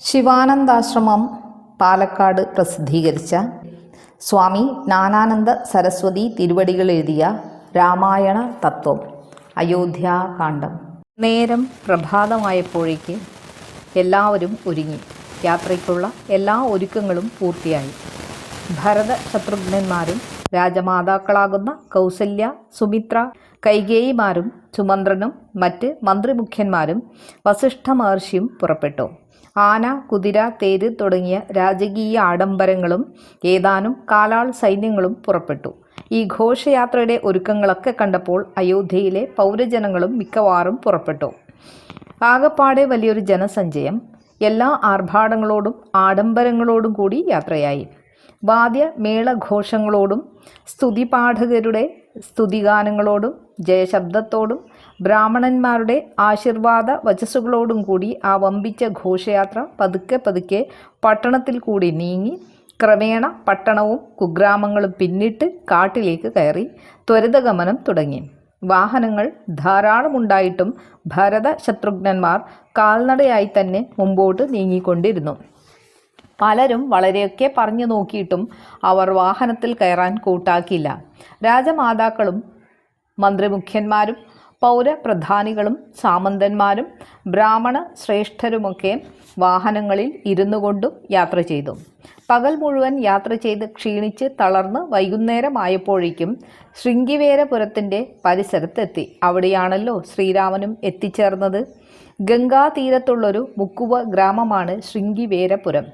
ശിവാനന്ദാശ്രമം പാലക്കാട് പ്രസിദ്ധീകരിച്ച സ്വാമി നാനാനന്ദ സരസ്വതി തിരുവടികൾ എഴുതിയ രാമായണ തത്വം അയോധ്യാകാന്ഡം നേരം പ്രഭാതമായപ്പോഴേക്ക് എല്ലാവരും ഒരുങ്ങി. യാത്രയ്ക്കുള്ള എല്ലാ ഒരുക്കങ്ങളും പൂർത്തിയായി. ഭരത ശത്രുഘ്നന്മാരും രാജമാതാക്കളാകുന്ന കൗസല്യ സുമിത്ര കൈകേയിമാരും സുമന്ത്രനും മറ്റ് മന്ത്രിമുഖ്യന്മാരും വസിഷ്ഠ മഹർഷിയും പുറപ്പെട്ടു. ആന കുതിര തേര് തുടങ്ങിയ രാജകീയ ആഡംബരങ്ങളും ഏതാനും കാലാൾ സൈന്യങ്ങളും പുറപ്പെട്ടു. ഈ ഘോഷയാത്രയുടെ ഒരുക്കങ്ങളൊക്കെ കണ്ടപ്പോൾ അയോധ്യയിലെ പൗരജനങ്ങളും മിക്കവാറും പുറപ്പെട്ടു. ആകപ്പാടെ വലിയൊരു ജനസഞ്ചയം എല്ലാ ആർഭാടങ്ങളോടും ആഡംബരങ്ങളോടും കൂടി യാത്രയായി. വാദ്യ മേളഘോഷങ്ങളോടും സ്തുതിപാഠകരുടെ സ്തുതിഗാനങ്ങളോടും ജയശബ്ദത്തോടും ബ്രാഹ്മണന്മാരുടെ ആശീർവാദ വചസ്സുകളോടും കൂടി ആ വമ്പിച്ച ഘോഷയാത്ര പതുക്കെ പതുക്കെ പട്ടണത്തിൽ കൂടി നീങ്ങി ക്രമേണ പട്ടണവും കുഗ്രാമങ്ങളും പിന്നിട്ട് കാട്ടിലേക്ക് കയറി ത്വരിതഗമനം തുടങ്ങി. വാഹനങ്ങൾ ധാരാളമുണ്ടായിട്ടും ഭരത ശത്രുഘ്നന്മാർ കാൽനടയായി തന്നെ മുമ്പോട്ട് നീങ്ങിക്കൊണ്ടിരുന്നു. പലരും വളരെയൊക്കെ പറഞ്ഞു നോക്കിയിട്ടും അവർ വാഹനത്തിൽ കയറാൻ കൂട്ടാക്കിയില്ല രാജമാതാക്കളും മന്ത്രിമുഖ്യന്മാരും പൗരപ്രധാനികളും സാമന്തന്മാരും ബ്രാഹ്മണ ശ്രേഷ്ഠരുമൊക്കെ വാഹനങ്ങളിൽ ഇരുന്നു കൊണ്ടും യാത്ര ചെയ്തു. പകൽ മുഴുവൻ യാത്ര ചെയ്ത് ക്ഷീണിച്ച് തളർന്ന് വൈകുന്നേരമായപ്പോഴേക്കും ശൃംഗിവേരപുരത്തിന്റെ പരിസരത്തെത്തി. അവിടെയാണല്ലോ ശ്രീരാമനും എത്തിച്ചേർന്നത്. ഗംഗാതീരത്തുള്ളൊരു മുക്കുവ ഗ്രാമമാണ് ശൃംഗിവേരപുരം.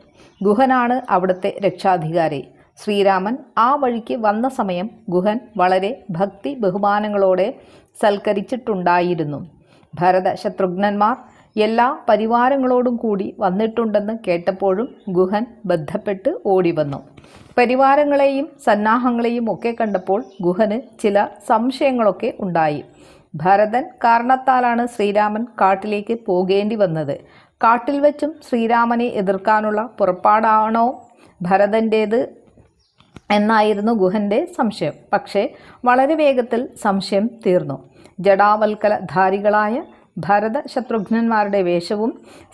ഗുഹനാണ് അവിടുത്തെ രക്ഷാധികാരി. ശ്രീരാമൻ ആ വഴിക്ക് വന്ന സമയം ഗുഹൻ വളരെ ഭക്തി ബഹുമാനങ്ങളോടെ സൽക്കരിച്ചിട്ടുണ്ടായിരുന്നു. ഭരത ശത്രുഘ്നന്മാർ എല്ലാ പരിവാരങ്ങളോടും കൂടി വന്നിട്ടുണ്ടെന്ന് കേട്ടപ്പോഴും ഗുഹൻ ബന്ധപ്പെട്ട് ഓടിവന്നു. പരിവാരങ്ങളെയും സന്നാഹങ്ങളെയും ഒക്കെ കണ്ടപ്പോൾ ഗുഹന് ചില സംശയങ്ങളൊക്കെ ഉണ്ടായി. ഭരതൻ കാരണത്താലാണ് ശ്രീരാമൻ കാട്ടിലേക്ക് പോകേണ്ടി വന്നത്. കാട്ടിൽ വെച്ചും ശ്രീരാമനെ എതിർക്കാനുള്ള പുറപ്പാടാണോ ഭരതന്റേത് എന്നായിരുന്നു ഗുഹന്റെ സംശയം. പക്ഷേ വളരെ വേഗത്തിൽ സംശയം തീർന്നു. ജഡാവൽക്കലധാരികളായ ഭരത ശത്രുഘ്നന്മാരുടെ വേഷവും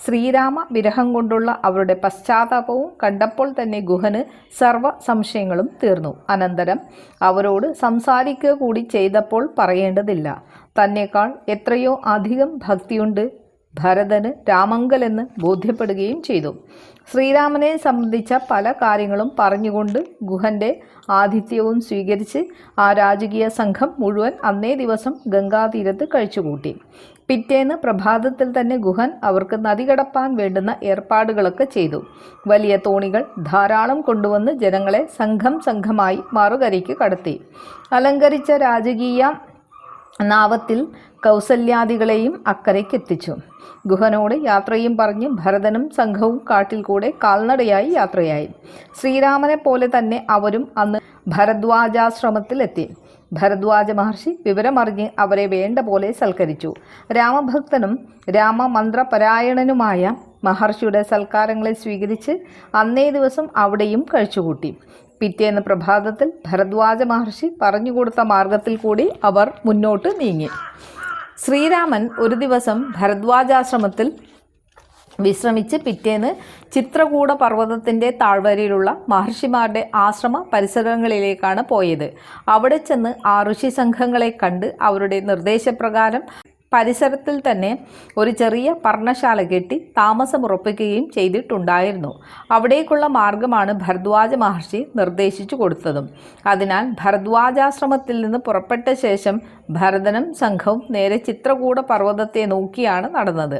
ശ്രീരാമ വിരഹം കൊണ്ടുള്ള അവരുടെ പശ്ചാത്താപവും കണ്ടപ്പോൾ തന്നെ ഗുഹന് സർവ സംശയങ്ങളും തീർന്നു. അനന്തരം അവരോട് സംസാരിക്കുക കൂടി ചെയ്തപ്പോൾ പറയേണ്ടതില്ല. തന്നെക്കാൾ എത്രയോ അധികം ഭക്തിയുണ്ട് ഭരതന് രാമങ്കലെന്ന് ബോധ്യപ്പെടുകയും ചെയ്തു. ശ്രീരാമനെ സംബന്ധിച്ച പല കാര്യങ്ങളും പറഞ്ഞുകൊണ്ട് ഗുഹന്റെ ആതിഥ്യവും സ്വീകരിച്ച് ആ രാജകീയ സംഘം മുഴുവൻ അന്നേ ദിവസം ഗംഗാതീരത്ത് കഴിച്ചുകൂട്ടി. പിറ്റേന്ന് പ്രഭാതത്തിൽ തന്നെ ഗുഹൻ അവർക്ക് നദി കടപ്പാൻ വേണ്ടുന്ന ഏർപ്പാടുകളൊക്കെ ചെയ്തു. വലിയ തോണികൾ ധാരാളം കൊണ്ടുവന്ന് ജനങ്ങളെ സംഘം സംഘമായി മറുകരയ്ക്ക് കടത്തി. അലങ്കരിച്ച രാജകീയ നാവത്തിൽ കൗസല്യാദികളെയും അക്കരയ്ക്കെത്തിച്ചു. ഗുഹനോട് യാത്രയും പറഞ്ഞ് ഭരതനും സംഘവും കാട്ടിൽ കൂടെ കാൽനടയായി യാത്രയായി. ശ്രീരാമനെ പോലെ തന്നെ അവരും അന്ന് ഭരദ്വാജാശ്രമത്തിലെത്തി. ഭരദ്വാജ മഹർഷി വിവരമറിഞ്ഞ് അവരെ വേണ്ട പോലെ സൽക്കരിച്ചു. രാമഭക്തനും രാമമന്ത്രപരായണനുമായ മഹർഷിയുടെ സൽക്കാരങ്ങളെ സ്വീകരിച്ച് അന്നേ ദിവസം അവിടെയും കഴിച്ചുകൂട്ടി. പിറ്റേന്ന് പ്രഭാതത്തിൽ ഭരദ്വാജ മഹർഷി പറഞ്ഞുകൊടുത്ത മാർഗത്തിൽ കൂടി അവർ മുന്നോട്ട് നീങ്ങി. ശ്രീരാമൻ ഒരു ദിവസം ഭരദ്വാജാശ്രമത്തിൽ വിശ്രമിച്ച് പിറ്റേന്ന് ചിത്രകൂട പർവതത്തിന്റെ താഴ്വരയിലുള്ള മഹർഷിമാരുടെ ആശ്രമ പരിസരങ്ങളിലേക്കാണ് പോയത്. അവിടെ ചെന്ന് ആ ഋഷി സംഘങ്ങളെ കണ്ട് അവരുടെ നിർദ്ദേശപ്രകാരം പരിസരത്തിൽ തന്നെ ഒരു ചെറിയ പർണശാല കെട്ടി താമസം ഉറപ്പിക്കുകയും ചെയ്തിട്ടുണ്ടായിരുന്നു. അവിടേക്കുള്ള മാർഗമാണ് ഭരദ്വാജ മഹർഷി നിർദ്ദേശിച്ചു കൊടുത്തതും. അതിനാൽ ഭരദ്വാജാശ്രമത്തിൽ നിന്ന് പുറപ്പെട്ട ശേഷം ഭരതനും സംഘവും നേരെ ചിത്രകൂട പർവതത്തെ നോക്കിയാണ് നടന്നത്.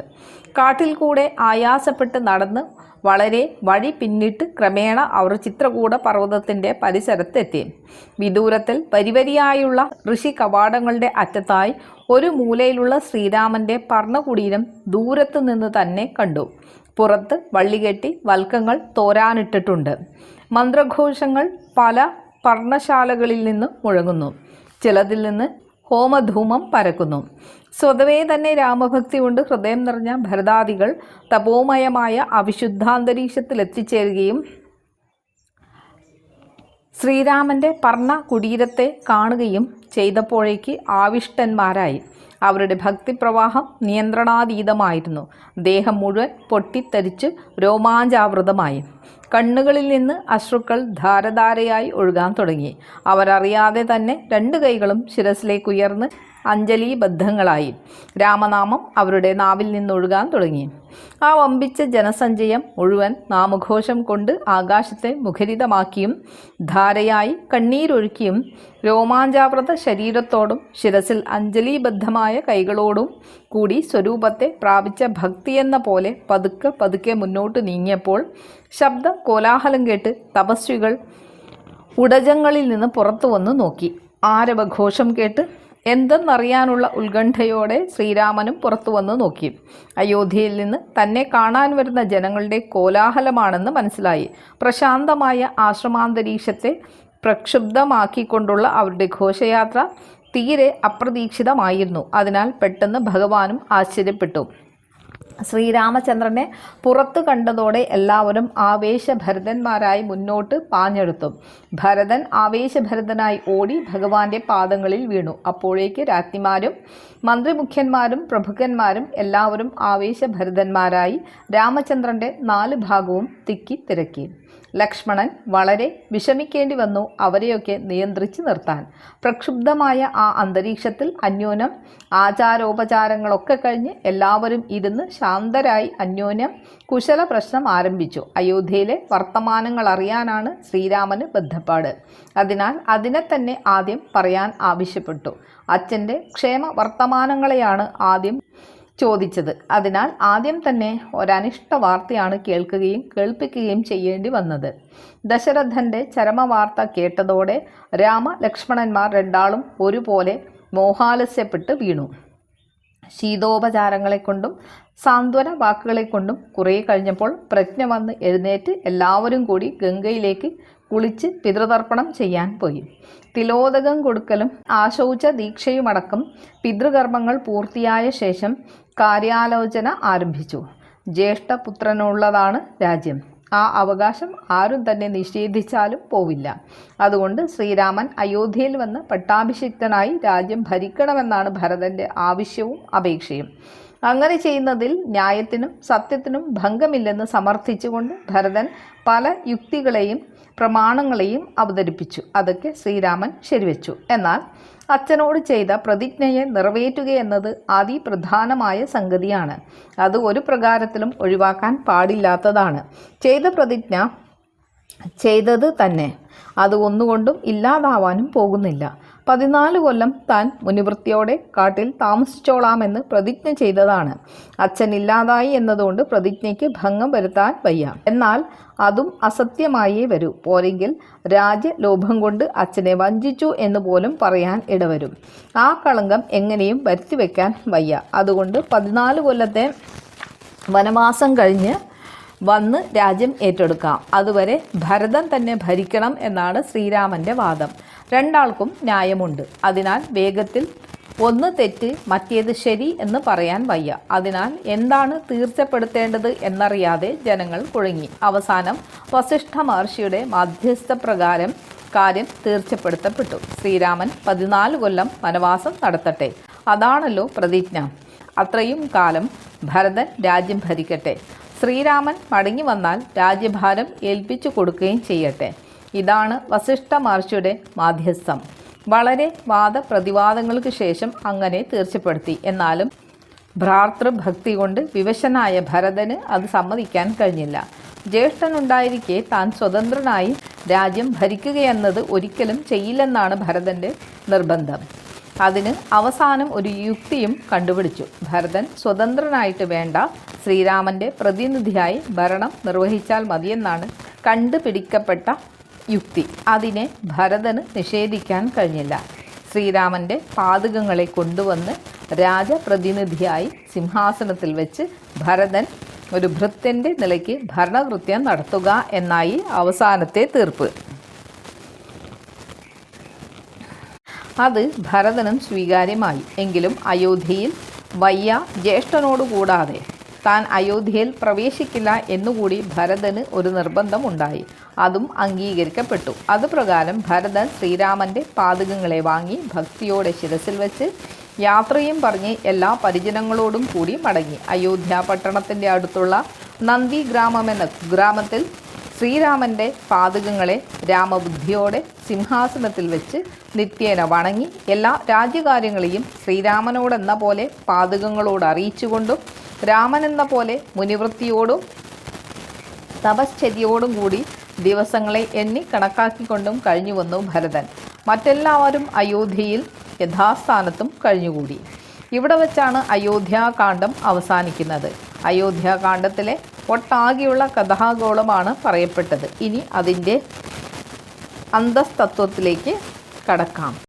കാട്ടിൽ കൂടെ ആയാസപ്പെട്ട് നടന്ന് വളരെ വഴി പിന്നിട്ട് ക്രമേണ അവർ ചിത്രകൂട പർവതത്തിന്റെ പരിസരത്തെത്തി. വിദൂരത്തിൽ വരിവരിയായുള്ള ഋഷി കവാടങ്ങളുടെ അറ്റത്തായി ഒരു മൂലയിലുള്ള ശ്രീരാമന്റെ പർണകുടീരം ദൂരത്തു നിന്ന് തന്നെ കണ്ടു. പുറത്ത് വള്ളികെട്ടി വൽക്കങ്ങൾ തോരാനിട്ടിട്ടുണ്ട്. മന്ത്രഘോഷങ്ങൾ പല പർണശാലകളിൽ നിന്ന് മുഴങ്ങുന്നു. ചിലതിൽ നിന്ന് ഹോമധൂമം പരക്കുന്നു. സ്വതവേ തന്നെ രാമഭക്തി കൊണ്ട് ഹൃദയം നിറഞ്ഞ ഭരതാദികൾ തപോമയമായ അവിശുദ്ധാന്തരീക്ഷത്തിൽ എത്തിച്ചേരുകയും ശ്രീരാമന്റെ പർണ കുടീരത്തെ കാണുകയും ചെയ്തപ്പോഴേക്ക് ആവിഷ്ടന്മാരായി. അവരുടെ ഭക്തിപ്രവാഹം നിയന്ത്രണാതീതമായിരുന്നു. ദേഹം മുഴുവൻ പൊട്ടിത്തെറിച്ച് രോമാഞ്ചാവൃതമായി. കണ്ണുകളിൽ നിന്ന് അശ്രുക്കൾ ധാരധാരയായി ഒഴുകാൻ തുടങ്ങി. അവരറിയാതെ തന്നെ രണ്ട് കൈകളും ശിരസിലേക്ക് ഉയർന്ന് അഞ്ജലിബദ്ധങ്ങളായി. രാമനാമം അവരുടെ നാവിൽ നിന്നൊഴുകാൻ തുടങ്ങി. ആ വമ്പിച്ച ജനസഞ്ചയം മുഴുവൻ നാമഘോഷം കൊണ്ട് ആകാശത്തെ മുഖരിതമാക്കിയും ധാരയായി കണ്ണീരൊഴുക്കിയും രോമാഞ്ചാവൃത ശരീരത്തോടും ശിരസിൽ അഞ്ജലിബദ്ധമായ കൈകളോടും കൂടി സ്വരൂപത്തെ പ്രാപിച്ച ഭക്തിയെന്ന പോലെ പതുക്കെ പതുക്കെ മുന്നോട്ട് നീങ്ങിയപ്പോൾ ശബ്ദ കോലാഹലം കേട്ട് തപസ്വികൾ ഉടജങ്ങളിൽ നിന്ന് പുറത്തു വന്ന് നോക്കി. ആരവഘോഷം കേട്ട് എന്തെന്നറിയാനുള്ള ഉത്കണ്ഠയോടെ ശ്രീരാമനും പുറത്തു വന്ന് നോക്കി. അയോധ്യയിൽ നിന്ന് തന്നെ കാണാൻ വരുന്ന ജനങ്ങളുടെ കോലാഹലമാണെന്ന് മനസ്സിലായി. പ്രശാന്തമായ ആശ്രമാന്തരീക്ഷത്തെ പ്രക്ഷുബ്ധമാക്കിക്കൊണ്ടുള്ള അവരുടെ ഘോഷയാത്ര തീരെ അപ്രതീക്ഷിതമായിരുന്നു. അതിനാൽ പെട്ടെന്ന് ഭഗവാനും ആശ്ചര്യപ്പെട്ടു. ശ്രീരാമചന്ദ്രനെ പുറത്തു കണ്ടതോടെ എല്ലാവരും ആവേശഭരതന്മാരായി മുന്നോട്ട് പാഞ്ഞെടുത്തു. ഭരതൻ ആവേശഭരതനായി ഓടി ഭഗവാന്റെ പാദങ്ങളിൽ വീണു. അപ്പോഴേക്ക് രാജ്ഞിമാരും മന്ത്രിമുഖ്യന്മാരും പ്രഭുക്കന്മാരും എല്ലാവരും ആവേശഭരതന്മാരായി രാമചന്ദ്രന്റെ നാല് ഭാഗവും തിക്കി തിരക്കി. ലക്ഷ്മണൻ വളരെ വിഷമിക്കേണ്ടി വന്നു അവരെയൊക്കെ നിയന്ത്രിച്ച് നിർത്താൻ. പ്രക്ഷുബ്ധമായ ആ അന്തരീക്ഷത്തിൽ അന്യോന്യം ആചാരോപചാരങ്ങളൊക്കെ കഴിഞ്ഞ് എല്ലാവരും ഇരുന്ന് ശാന്തരായി അന്യോന്യം കുശല പ്രശ്നം ആരംഭിച്ചു. അയോധ്യയിലെ വർത്തമാനങ്ങൾ അറിയാനാണ് ശ്രീരാമന് ബന്ധപ്പാട് അതിനാൽ അതിനെ തന്നെ ആദ്യം പറയാൻ ആവശ്യപ്പെട്ടു. അച്ഛന്റെ ക്ഷേമ വർത്തമാനങ്ങളെയാണ് ആദ്യം ചോദിച്ചത്. അതിനാൽ ആദ്യം തന്നെ ഒരനിഷ്ട വാർത്തയാണ് കേൾക്കുകയും കേൾപ്പിക്കുകയും ചെയ്യേണ്ടി വന്നത്. ദശരഥന്റെ ചരമവാർത്ത കേട്ടതോടെ രാമ ലക്ഷ്മണന്മാർ രണ്ടാളും ഒരുപോലെ മോഹാലസ്യപ്പെട്ട് വീണു. ശീതോപചാരങ്ങളെ കൊണ്ടും സാന്ത്വന വാക്കുകളെ കൊണ്ടും കുറേ കഴിഞ്ഞപ്പോൾ പ്രജ്ഞ വന്ന് എഴുന്നേറ്റ് എല്ലാവരും കൂടി ഗംഗയിലേക്ക് കുളിച്ച് പിതൃതർപ്പണം ചെയ്യാൻ പോയി. തിലോദകം കൊടുക്കലും ആശൗച ദീക്ഷയുമടക്കം പിതൃകർമ്മങ്ങൾ പൂർത്തിയായ ശേഷം കാര്യാലോചന ആരംഭിച്ചു. ജ്യേഷ്ഠപുത്രനുള്ളതാണ് രാജ്യം. ആ അവകാശം ആരും തന്നെ നിഷേധിച്ചാലും പോവില്ല. അതുകൊണ്ട് ശ്രീരാമൻ അയോധ്യയിൽ വന്ന് പട്ടാഭിഷിക്തനായി രാജ്യം ഭരിക്കണമെന്നാണ് ഭരതന്റെ ആവശ്യവും അപേക്ഷയും. അങ്ങനെ ചെയ്യുന്നതിൽ ന്യായത്തിനും സത്യത്തിനും ഭംഗമില്ലെന്ന് സമർത്ഥിച്ചുകൊണ്ട് ഭരതൻ പല യുക്തികളെയും പ്രമാണങ്ങളെയും അവതരിപ്പിച്ചു. അതൊക്കെ ശ്രീരാമൻ ശരിവെച്ചു. എന്നാൽ അച്ഛനോട് ചെയ്ത പ്രതിജ്ഞയെ നിറവേറ്റുകയെന്നത് അതിപ്രധാനമായ സംഗതിയാണ്. അത് ഒരു പ്രകാരത്തിലും ഒഴിവാക്കാൻ പാടില്ലാത്തതാണ്. ചെയ്ത പ്രതിജ്ഞ ചെയ്തത് തന്നെ. അത് ഒന്നുകൊണ്ടും ഇല്ലാതാവാനും പോകുന്നില്ല. പതിനാല് കൊല്ലം താൻ മുനിവൃത്തിയോടെ കാട്ടിൽ താമസിച്ചോളാമെന്ന് പ്രതിജ്ഞ ചെയ്തതാണ്. അച്ഛൻ ഇല്ലാതായി എന്നതുകൊണ്ട് പ്രതിജ്ഞയ്ക്ക് ഭംഗം വരുത്താൻ വയ്യ. എന്നാൽ അതും അസത്യമായേ വരൂ. പോരെങ്കിൽ രാജ്യലോഭം കൊണ്ട് അച്ഛനെ വഞ്ചിച്ചു എന്ന് പോലും പറയാൻ ഇടവരും. ആ കളങ്കം എങ്ങനെയും വരുത്തി വയ്ക്കാൻ വയ്യ. അതുകൊണ്ട് പതിനാല് കൊല്ലത്തെ വനവാസം കഴിഞ്ഞ് വന്ന് രാജ്യം ഏറ്റെടുക്കാം. അതുവരെ ഭരതൻ തന്നെ ഭരിക്കണം എന്നാണ് ശ്രീരാമന്റെ വാദം. രണ്ടാൾക്കും ന്യായമുണ്ട്. അതിനാൽ വേഗത്തിൽ ഒന്ന് തെറ്റ് മറ്റേത് ശരി എന്ന് പറയാൻ വയ്യ. അതിനാൽ എന്താണ് തീർച്ചപ്പെടുത്തേണ്ടത് എന്നറിയാതെ ജനങ്ങൾ കുഴങ്ങി. അവസാനം വസിഷ്ഠ മഹർഷിയുടെ മധ്യസ്ഥ പ്രകാരം കാര്യം തീർച്ചപ്പെടുത്തപ്പെട്ടു. ശ്രീരാമൻ പതിനാല് കൊല്ലം വനവാസം നടത്തട്ടെ. അതാണല്ലോ പ്രതിജ്ഞ. അത്രയും കാലം ഭരതൻ രാജ്യം ഭരിക്കട്ടെ. ശ്രീരാമൻ മടങ്ങി വന്നാൽ രാജ്യഭാരം ഏൽപ്പിച്ചു കൊടുക്കുകയും ചെയ്യട്ടെ. ഇതാണ് വസിഷ്ഠ മഹർഷിയുടെ മാധ്യസ്ഥം. വളരെ വാദപ്രതിവാദങ്ങൾക്ക് ശേഷം അങ്ങനെ തീർച്ചപ്പെടുത്തി. എന്നാലും ഭ്രാതൃഭക്തി കൊണ്ട് വിവശനായ ഭരതന് അത് സമ്മതിക്കാൻ കഴിഞ്ഞില്ല. ജ്യേഷ്ഠനുണ്ടായിരിക്കെ താൻ സ്വതന്ത്രനായി രാജ്യം ഭരിക്കുകയെന്നത് ഒരിക്കലും ചെയ്യില്ലെന്നാണ് ഭരതന്റെ നിർബന്ധം. അതിന് അവസാനം ഒരു യുക്തിയും കണ്ടുപിടിച്ചു. ഭരതൻ സ്വതന്ത്രനായിട്ട് വേണ്ട ശ്രീരാമന്റെ പ്രതിനിധിയായി ഭരണം നിർവഹിച്ചാൽ മതിയെന്നാണ് കണ്ടുപിടിക്കപ്പെട്ട യുക്തി. അതിനെ ഭരതന് നിഷേധിക്കാൻ കഴിഞ്ഞില്ല. ശ്രീരാമന്റെ പാതകങ്ങളെ കൊണ്ടുവന്ന് രാജപ്രതിനിധിയായി സിംഹാസനത്തിൽ വെച്ച് ഭരതൻ ഒരു ഭൃത്യന്റെ നിലയ്ക്ക് ഭരണകൃത്യം നടത്തുക എന്നായി അവസാനത്തെ തീർപ്പ്. അത് ഭരതനും സ്വീകാര്യമായി. എങ്കിലും അയോധ്യയിൽ വയ്യ ജ്യേഷ്ഠനോട് കൂടാതെ താൻ അയോധ്യയിൽ പ്രവേശിക്കില്ല എന്നുകൂടി ഭരതന് ഒരു നിർബന്ധമുണ്ടായി അതും അംഗീകരിക്കപ്പെട്ടു. അതുപ്രകാരം ഭരതൻ ശ്രീരാമന്റെ പാതകങ്ങളെ വാങ്ങി ഭക്തിയോടെ ശിരസിൽ വെച്ച് യാത്രയും പറഞ്ഞ് എല്ലാ പരിജനങ്ങളോടും കൂടി മടങ്ങി. അയോധ്യ പട്ടണത്തിന്റെ അടുത്തുള്ള നന്ദി ഗ്രാമം എന്ന ഗ്രാമത്തിൽ ശ്രീരാമന്റെ പാതകങ്ങളെ രാമബുദ്ധിയോടെ സിംഹാസനത്തിൽ വെച്ച് നിത്യേന വണങ്ങി. എല്ലാ രാജ്യകാര്യങ്ങളെയും ശ്രീരാമനോടെന്ന പോലെ പാതകങ്ങളോട് അറിയിച്ചുകൊണ്ടും രാമനെന്ന പോലെ മുനിവൃത്തിയോടും തപശ്ചര്യയോടും കൂടി ദിവസങ്ങളെ എണ്ണി കണക്കാക്കിക്കൊണ്ടും കഴിഞ്ഞു വന്നു ഭരതൻ. മറ്റെല്ലാവരും അയോധ്യയിൽ യഥാസ്ഥാനത്തും കഴിഞ്ഞുകൂടി. ഇവിടെ വെച്ചാണ് അയോധ്യാകാന്ഡം അവസാനിക്കുന്നത്. അയോധ്യാകാന്ഡത്തിലെ ഒട്ടാകെയുള്ള കഥാഗോളമാണ് പറയപ്പെട്ടത്. ഇനി അതിന്റെ അന്തസ്തത്വത്തിലേക്ക് കടക്കാം.